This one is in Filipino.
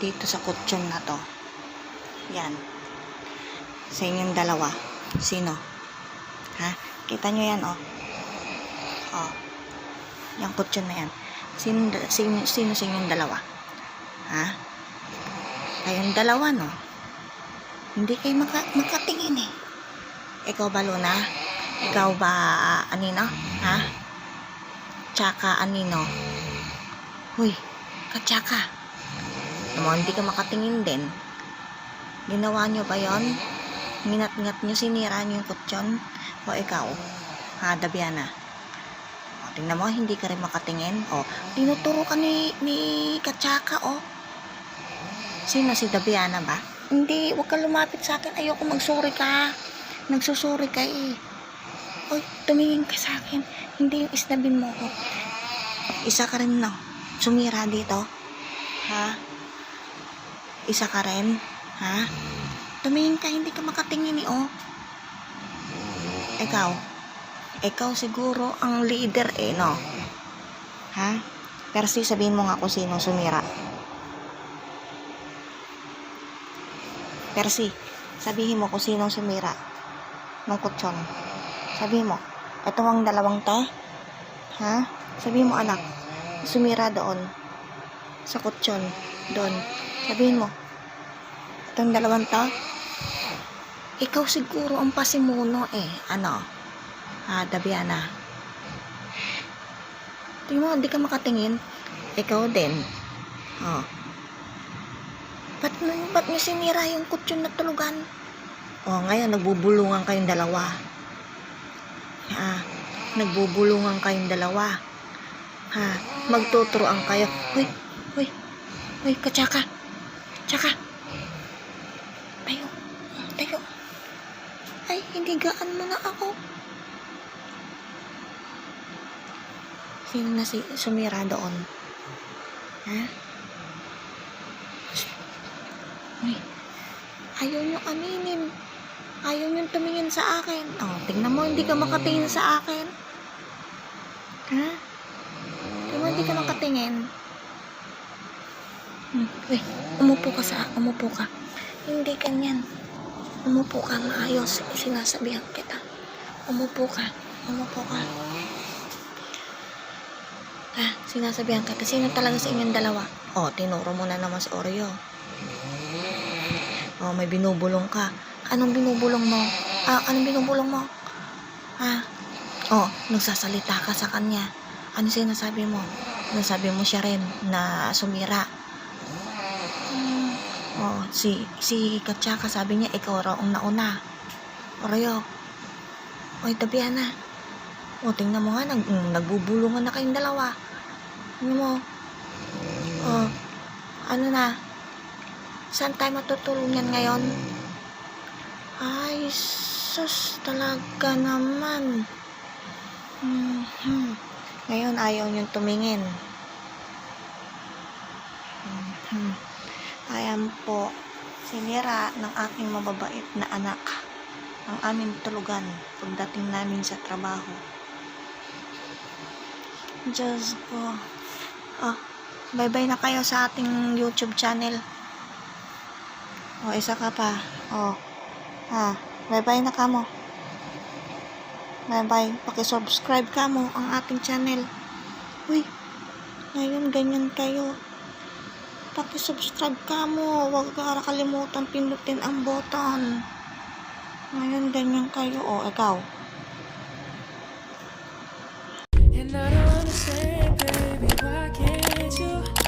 Dito sa kutsyon na to? Yan. Sa inyong dalawa. Sino? Ha? Kita nyo yan, oh. Oh. Yung kutsyon na yan. Sino, sino, sino sa inyong dalawa? Ha? Kayong dalawa, no? Hindi kayo maka, makatingin, eh. Ikaw ba, Luna? Ikaw ba, Anino? Ha? Tsaka, Anino? Huy, katsaka. Naman, hindi ka makatingin din. Ginawa nyo ba yon? Nginat-ngat nyo, sinira nyo yung kutsyon? O ikaw? Ha, Dabiana? O, tingnan mo, hindi ka rin makatingin. O, tinuturo ka ni, ni Katsaka, o. Sino si Dabiana ba? Hindi, huwag ka lumapit sa akin. Ayoko magsorry ka. Nagsusuri ka eh. Oy, tumingin ka sa akin. Hindi yung isnabin mo ko. Isa ka rin, no? Sumira dito. Ha? Isa ka rin? Ha? Tumingin ka, hindi ka makatingin eh, oh. Ikaw. Ikaw siguro ang leader eh, no? Ha? Percy, sabihin mo nga kung sino sumira. Percy, sabihin mo kung sino sumira ng kutsyon. Sabihin mo, ito ang dalawang to? Ha? Sabihin mo, anak, sumira doon. Sa kutsyon. Doon. Sabihin mo, itong dalawang to? Ikaw siguro ang pasimuno eh. Ano? Ha, Dabiana? Tingnan mo, hindi ka makatingin. Ikaw din. Oh. Ba't, ba't niyo sinira yung kutsyon na tulugan? Oh, ngayon, nagbubulungan kayong dalawa. Ha? Nagbubulungan kayong dalawa. Ha? Magtuturoan kayo. Hoy, hoy, hoy, katsaka. Tsaka. Tayo, tayo. Ay, hindi gaan mo na ako. Sino na si sumira doon? Ha? Uy, ayaw nyo aminin. Ayaw nyo tumingin sa akin. Oh, tingnan mo, hindi ka makatingin sa akin. Ha? Tingnan mo, hindi ka makatingin. Hmm. Uy, umupo ka sa, umupo ka. Hindi ganyan. Umupo ka, maayos. Sinasabihan kita. Umupo ka. Umupo ka. Ah, sinasabihan ka. Sino talaga sa inyong dalawa? Oh, tinuro mo na naman si Oreo. Oh, may binubulong ka. Anong binubulong mo? Ah, anong binubulong mo? Ah, oh, nagsasalita ka sa kanya. Ano sinasabi mo? Nasabi mo siya rin na sumira. Oh, si, si Katsaka sabi niya, ikaw raw ang nauna. Oreo. Oy, Tabiana. O, tingnan mo nga, nag, mm, nagbubulungan na kayong dalawa. Ano mo? Oh, ano na? Saan tayo matutulungan ngayon? Ay, sus, talaga naman. Mhm. Ngayon, ayaw niyong tumingin. Mhm. Ayan po, sinira ng aking mababait na anak ang aming tulugan pagdating namin sa trabaho. Diyos ko. Ah, bye-bye na kayo sa ating YouTube channel. O, isa ka pa. O. Ha, bye-bye na ka mo. Bye-bye. Pakisubscribe ka mo ang ating channel. Uy, ngayon ganyan kayo. Pakisubscribe ka mo. Huwag ka kalimutan pindutin ang button. Ngayon ganyan kayo. O, ikaw. And I don't understand, baby, why can't you